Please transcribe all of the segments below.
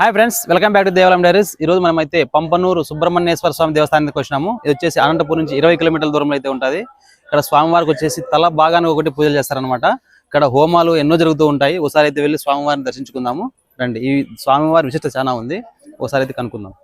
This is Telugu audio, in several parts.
Hi friends welcome back to దేవాలయం డైరీస్ ఈ రోజు మనం అయితే పంపనూరు సుబ్రహ్మణ్యేశ్వర స్వామి దేవస్థానానికి వచ్చినాము. ఇది వచ్చేసి అనంతపురం నుంచి ఇరవై కిలోమీటర్ల దూరంలో అయితే ఉంటుంది. ఇక్కడ స్వామివారికి వచ్చేసి తల భాగానికి ఒకటి పూజలు చేస్తారనమాట ఇక్కడ హోమాలు ఎన్నో జరుగుతూ ఉంటాయి. ఒకసారి అయితే వెళ్ళి స్వామివారిని దర్శించుకుందాము. రండి ఈ స్వామివారి విశిష్టత చాలా ఉంది. ఒకసారి అయితే కనుక్కుందాం.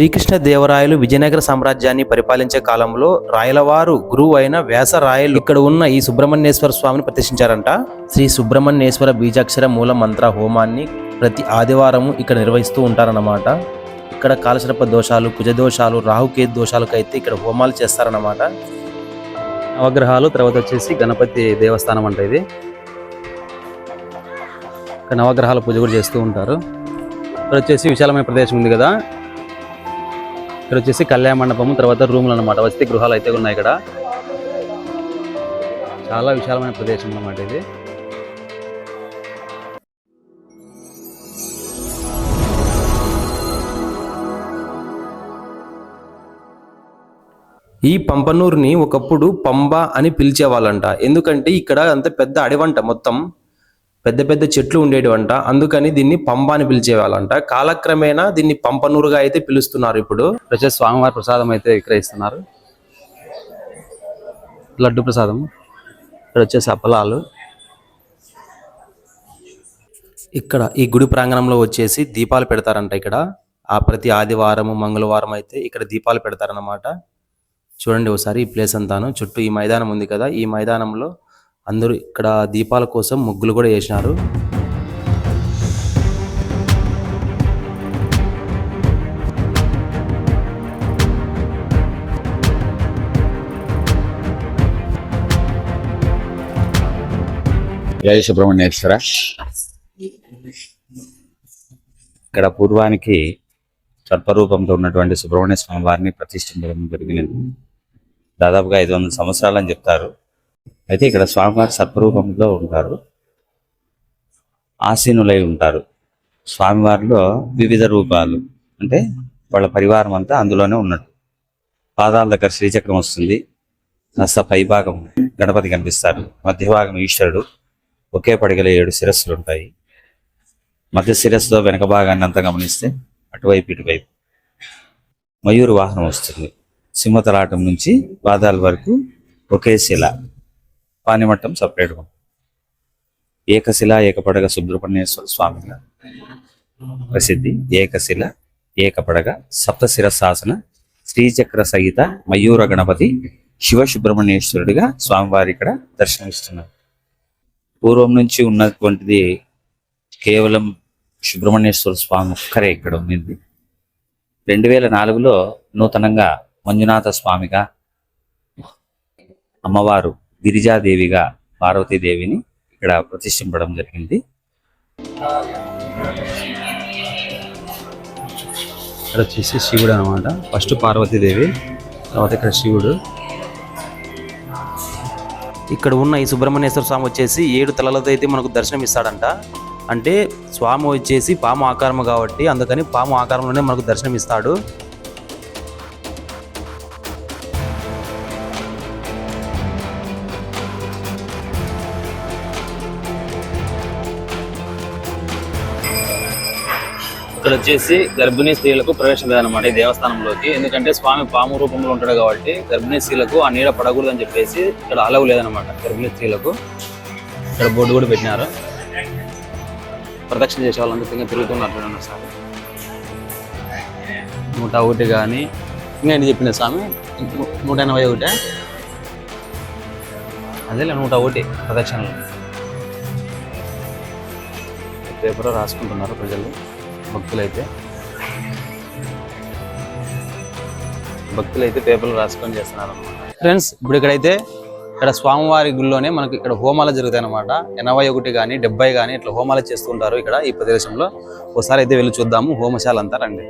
శ్రీకృష్ణ దేవరాయలు విజయనగర సామ్రాజ్యాన్ని పరిపాలించే కాలంలో రాయలవారు గురువు అయిన వ్యాస రాయలు ఇక్కడ ఉన్న ఈ సుబ్రహ్మణ్యేశ్వర స్వామిని ప్రతిష్ఠించారంట. శ్రీ సుబ్రహ్మణ్యేశ్వర బీజాక్షర మూల మంత్ర హోమాన్ని ప్రతి ఆదివారము ఇక్కడ నిర్వహిస్తూ ఉంటారన్నమాట. ఇక్కడ కాలసర్ప దోషాలు కుజదోషాలు రాహుకేతు దోషాలకైతే ఇక్కడ హోమాలు చేస్తారన్నమాట. నవగ్రహాలు తర్వాత వచ్చేసి గణపతి దేవస్థానం అంట ఇది. ఇక్కడ నవగ్రహాల పూజ కూడా చేస్తూ ఉంటారు. ఇక్కడ వచ్చేసి విశాలమైన ప్రదేశం ఉంది కదా. ఇక్కడ వచ్చేసి కళ్యాణ మండపము తర్వాత రూములు అన్నమాట. వసతి గృహాలు అయితే ఉన్నాయి ఇక్కడ. చాలా విశాలమైన ప్రదేశం అన్నమాట ఇది. ఈ పంపనూరుని ఒకప్పుడు పంబ అని పిలిచేవాళ్ళంట. ఎందుకంటే ఇక్కడ అంత పెద్ద అడవంట మొత్తం. పెద్ద పెద్ద చెట్లు ఉండేటివంట. అందుకని దీన్ని పంబ అని పిలిచేవాళ్ళంట. కాలక్రమేణా దీన్ని పంపనూరుగా అయితే పిలుస్తున్నారు ఇప్పుడు. వచ్చేసి స్వామివారి ప్రసాదం అయితే విక్రయిస్తున్నారు. లడ్డు ప్రసాదం. ఇక్కడ వచ్చేసి అప్పలాలు. ఇక్కడ ఈ గుడి ప్రాంగణంలో వచ్చేసి దీపాలు పెడతారంట ఇక్కడ. ఆ ప్రతి ఆదివారము మంగళవారం అయితే ఇక్కడ దీపాలు పెడతారన్నమాట. చూడండి ఒకసారి ఈ ప్లేస్ అంతాను. చుట్టూ ఈ మైదానం ఉంది కదా. ఈ మైదానంలో అందరూ ఇక్కడ దీపాల కోసం ముగ్గులు కూడా వేసినారు. జయ సుబ్రహ్మణ్యేశ్వర. ఇక్కడ పూర్వానికి సర్పరూపంతో ఉన్నటువంటి సుబ్రహ్మణ్య స్వామి వారిని ప్రతిష్ఠించడం జరిగినది. దాదాపుగా ఐదు వందల సంవత్సరాలు అని చెప్తారు. అయితే ఇక్కడ స్వామివారి సత్వరూపంలో ఉంటారు. ఆసీనులై ఉంటారు. స్వామివారిలో వివిధ రూపాలు. అంటే వాళ్ళ పరివారం అంతా అందులోనే ఉన్నట్టు. పాదాల దగ్గర శ్రీచక్రం వస్తుంది. కాస్త పైభాగం గణపతి కనిపిస్తారు. మధ్య భాగం ఈశ్వరుడు. ఒకే పడిగల ఏడు శిరస్సులు ఉంటాయి. మధ్య శిరస్సులో వెనక భాగాన్ని అంతా గమనిస్తే అటువైపు ఇటువైపు మయూరు వాహనం వస్తుంది. సింహతలాటం నుంచి పాదాల వరకు ఒకే శిల. పానిమట్టం సపరేట్ ఏకశిల ఏకపడగ సుబ్రహ్మణ్యేశ్వర స్వామిగా ప్రసిద్ధి ఏకశిల ఏకపడగ సప్తశిర శాసన శ్రీచక్ర సహిత మయూర గణపతి శివ సుబ్రహ్మణ్యేశ్వరుడిగా స్వామివారి ఇక్కడ దర్శనమిస్తున్నారు. పూర్వం నుంచి ఉన్నటువంటిది కేవలం సుబ్రహ్మణ్యేశ్వర స్వామి ఒక్కరే ఇక్కడ ఉంది రెండు వేల నాలుగులో నూతనంగా మంజునాథ స్వామిగా అమ్మవారు గిరిజాదేవిగా పార్వతీదేవిని ఇక్కడ ప్రతిష్ఠింపడం జరిగింది. ఇక్కడ వచ్చేసి శివుడు అనమాట ఫస్ట్ పార్వతీదేవి తర్వాత ఇక్కడ శివుడు. ఇక్కడ ఉన్న ఈ సుబ్రహ్మణ్యేశ్వర స్వామి వచ్చేసి ఏడు తలలతో అయితే మనకు దర్శనం ఇస్తాడంట. అంటే స్వామి వచ్చేసి పాము ఆకారము కాబట్టి అందుకని పాము ఆకారంలోనే మనకు దర్శనం ఇస్తాడు. ఇక్కడ వచ్చేసి గర్భిణీ స్త్రీలకు ప్రవేశం లేదన్నమాట ఈ దేవస్థానంలోకి. ఎందుకంటే స్వామి పాము రూపంలో ఉంటాడు కాబట్టి గర్భిణీ స్త్రీలకు ఆ నీడ పడకూడదు అని చెప్పేసి ఇక్కడ అలవు లేదనమాట గర్భిణీ స్త్రీలకు. ఇక్కడ బోర్డు కూడా పెట్టినారు. ప్రదక్షిణ చేసే వాళ్ళందరూ ఇంకా తిరుగుతున్నారు సార్ నూట ఒకటి కానీ ఇంకా ఏంటి చెప్పింది స్వామి? నూట ఎనభై ఒకటే. అదేలే నూట ఒకటి ప్రదక్షిణలు. పేపర్ రాసుకుంటున్నారు ప్రజలు. భక్తులైతే. భక్తులైతే పేపర్లు రాసుకొని చేస్తున్నారు ఫ్రెండ్స్ ఇప్పుడు ఇక్కడైతే ఇక్కడ స్వామివారి గుళ్ళోనే మనకి ఇక్కడ హోమాలు జరుగుతాయి అనమాట ఎనభై ఒకటి కానీ డెబ్బై కానీ ఇట్లా హోమాలు చేస్తుంటారు ఇక్కడ ఈ ప్రదేశంలో. ఒకసారి అయితే వెళ్ళి చూద్దాము హోమశాల అంతా రండి.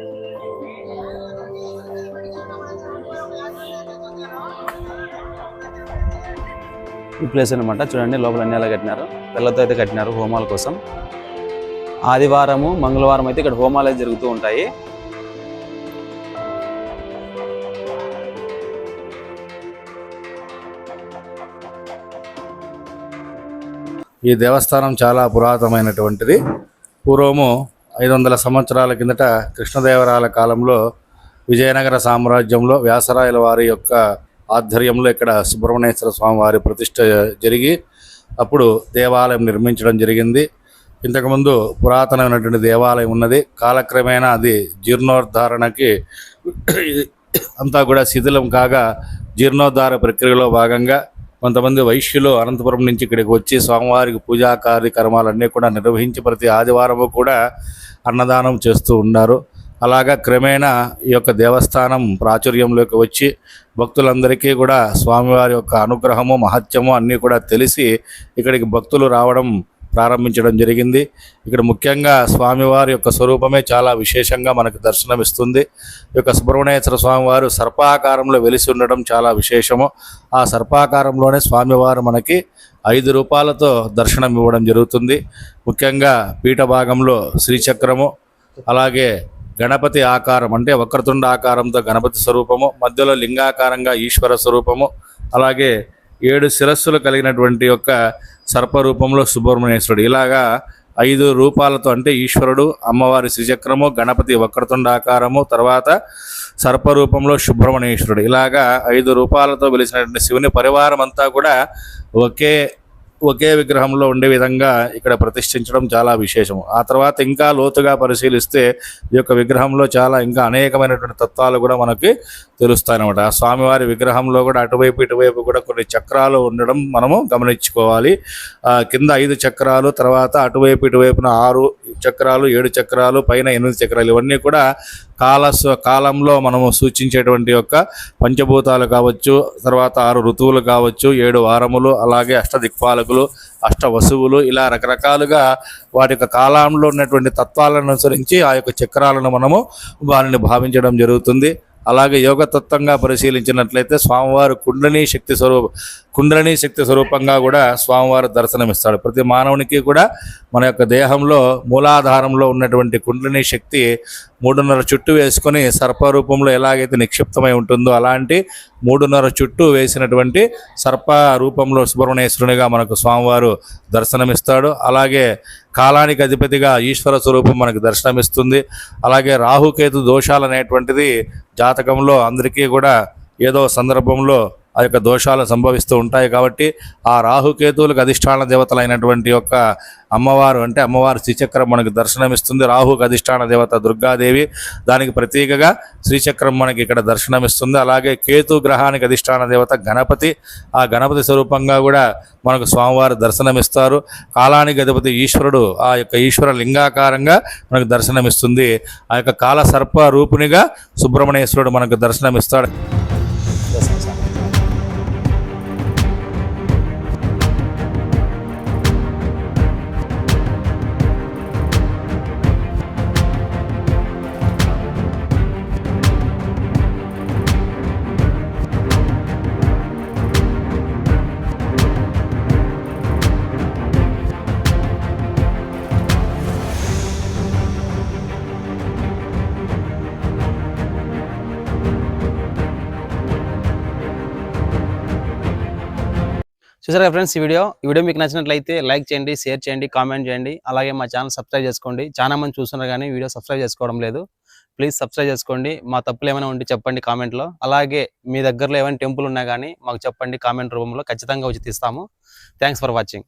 ఈ ప్లేస్ అనమాట చూడండి లోపల అన్ని ఎలా కట్టినారు. పిల్లలతో అయితే కట్టినారు హోమాల కోసం. ఆదివారము మంగళవారం అయితే ఇక్కడ హోమాలయం జరుగుతూ ఉంటాయి. ఈ దేవస్థానం చాలా పురాతనమైనటువంటిది. పూర్వము ఐదు వందల సంవత్సరాల కిందట కృష్ణదేవరాయల కాలంలో విజయనగర సామ్రాజ్యంలో వ్యాసరాయల వారి యొక్క ఆధ్వర్యంలో ఇక్కడ సుబ్రహ్మణ్యేశ్వర స్వామి వారి ప్రతిష్ట జరిగి అప్పుడు దేవాలయం నిర్మించడం జరిగింది. ఇంతకుముందు పురాతనమైనటువంటి దేవాలయం ఉన్నది. కాలక్రమేణా అది జీర్ణోద్ధారణకి అంతా కూడా శిథిలం కాగా జీర్ణోద్ధార ప్రక్రియలో భాగంగా కొంతమంది వైశ్యులు అనంతపురం నుంచి ఇక్కడికి వచ్చి స్వామివారికి పూజా కార్యక్రమాలన్నీ కూడా నిర్వహించి ప్రతి ఆదివారము కూడా అన్నదానం చేస్తూ ఉన్నారు. అలాగా క్రమేణా ఈ యొక్క దేవస్థానం ప్రాచుర్యంలోకి వచ్చి భక్తులందరికీ కూడా స్వామివారి యొక్క అనుగ్రహము మహత్యము అన్నీ కూడా తెలిసి ఇక్కడికి భక్తులు రావడం ప్రారంభించడం జరిగింది. ఇక్కడ ముఖ్యంగా స్వామివారి యొక్క స్వరూపమే చాలా విశేషంగా మనకు దర్శనమిస్తుంది. ఈ యొక్క సుబ్రహ్మణ్యేశ్వర స్వామివారు సర్పాకారంలో వెలిసి ఉండడం చాలా విశేషము. ఆ సర్పాకారంలోనే స్వామివారు మనకి ఐదు రూపాలతో దర్శనం ఇవ్వడం జరుగుతుంది. ముఖ్యంగా పీఠ భాగంలో శ్రీచక్రము అలాగే గణపతి ఆకారం అంటే వక్రతుండ ఆకారంతో గణపతి స్వరూపము మధ్యలో లింగాకారంగా ఈశ్వర స్వరూపము అలాగే ఏడు శిరస్సులు కలిగినటువంటి యొక్క సర్పరూపంలో సుబ్రహ్మణ్యేశ్వరుడు. ఇలాగా ఐదు రూపాలతో అంటే ఈశ్వరుడు అమ్మవారి శ్రీచక్రము గణపతి వక్రతుండాకారము తర్వాత సర్పరూపంలో సుబ్రహ్మణ్యేశ్వరుడు. ఇలాగా ఐదు రూపాలతో వెలిసినటువంటి శివుని పరివారం అంతా కూడా ఒకే ఒకే విగ్రహంలో ఉండే విధంగా ఇక్కడ ప్రతిష్ఠించడం చాలా విశేషము ఆ తర్వాత ఇంకా లోతుగా పరిశీలిస్తే ఈ యొక్క విగ్రహంలో చాలా ఇంకా అనేకమైనటువంటి తత్వాలు కూడా మనకి తెలుస్తాయన్నమాట. ఆ స్వామివారి విగ్రహంలో కూడా అటువైపు ఇటువైపు కూడా కొన్ని చక్రాలు ఉండడం మనము గమనించుకోవాలి. కింద ఐదు చక్రాలు తర్వాత అటువైపు ఇటువైపున ఆరు చక్రాలు ఏడు చక్రాలు పైన ఎనిమిది చక్రాలు ఇవన్నీ కూడా కాల కాలంలో మనము సూచించేటువంటి యొక్క పంచభూతాలు కావచ్చు తర్వాత ఆరు ఋతువులు కావచ్చు ఏడు వారములు అలాగే అష్టదిక్పాలకులు అష్ట వసువులు ఇలా రకరకాలుగా వాటి యొక్క కాలంలో ఉన్నటువంటి తత్వాలను అనుసరించి ఆ యొక్క చక్రాలను మనము వారిని భావించడం జరుగుతుంది. అలాగే యోగతత్వంగా పరిశీలించినట్లయితే స్వామివారు కుండలిని శక్తి స్వరూప కుండలిని శక్తి స్వరూపంగా కూడా స్వామివారు దర్శనమిస్తాడు. ప్రతి మానవునికి కూడా మన యొక్క దేహంలో మూలాధారంలో ఉన్నటువంటి కుండలిని శక్తి మూడున్నర చుట్టూ వేసుకొని సర్పరూపంలో ఎలాగైతే నిక్షిప్తమై ఉంటుందో అలాంటి మూడున్నర చుట్టూ వేసినటువంటి సర్ప రూపంలో సుబ్రహ్మణ్యేశ్వరునిగా మనకు స్వామివారు దర్శనమిస్తాడు. అలాగే కాలానికి అధిపతిగా ఈశ్వర స్వరూపం మనకు దర్శనమిస్తుంది. అలాగే రాహుకేతు దోషాలు అనేటువంటిది జాతకంలో అందరికీ కూడా ఏదో సందర్భంలో ఆ యొక్క దోషాలు సంభవిస్తూ ఉంటాయి కాబట్టి ఆ రాహుకేతువులకు అధిష్టాన దేవతలైనటువంటి యొక్క అమ్మవారు అంటే అమ్మవారు శ్రీచక్రం మనకు దర్శనమిస్తుంది. రాహుకు అధిష్టాన దేవత దుర్గాదేవి దానికి ప్రతీకగా శ్రీచక్రం మనకి ఇక్కడ దర్శనమిస్తుంది. అలాగే కేతు గ్రహానికి అధిష్టాన దేవత గణపతి ఆ గణపతి స్వరూపంగా కూడా మనకు స్వామివారు దర్శనమిస్తారు. కాలానికి అధిపతి ఈశ్వరుడు ఆ యొక్క ఈశ్వర లింగాకారంగా మనకు దర్శనమిస్తుంది. ఆ యొక్క కాల సర్ప రూపునిగా సుబ్రహ్మణ్యేశ్వరుడు మనకు దర్శనమిస్తాడు. చూసారు ఫ్రెండ్స్ ఈ వీడియో. ఈ వీడియో మీకు నచ్చినట్లయితే లైక్ చేయండి షేర్ చేయండి కామెంట్ చేయండి. అలాగే మా ఛానల్ సబ్స్క్రైబ్ చేసుకోండి. చాలా మంది చూస్తున్నారు కానీ వీడియో సబ్స్క్రైబ్ చేసుకోవడం లేదు. ప్లీజ్ సబ్స్క్రైబ్ చేసుకోండి. మా తప్పులు ఏమైనా ఉంటే చెప్పండి కామెంట్లో అలాగే మీ దగ్గరలో ఏమైనా టెంపుల్ ఉన్నా కానీ మాకు చెప్పండి కామెంట్ రూపంలో. ఖచ్చితంగా వచ్చి తీస్తాము. Thanks for watching.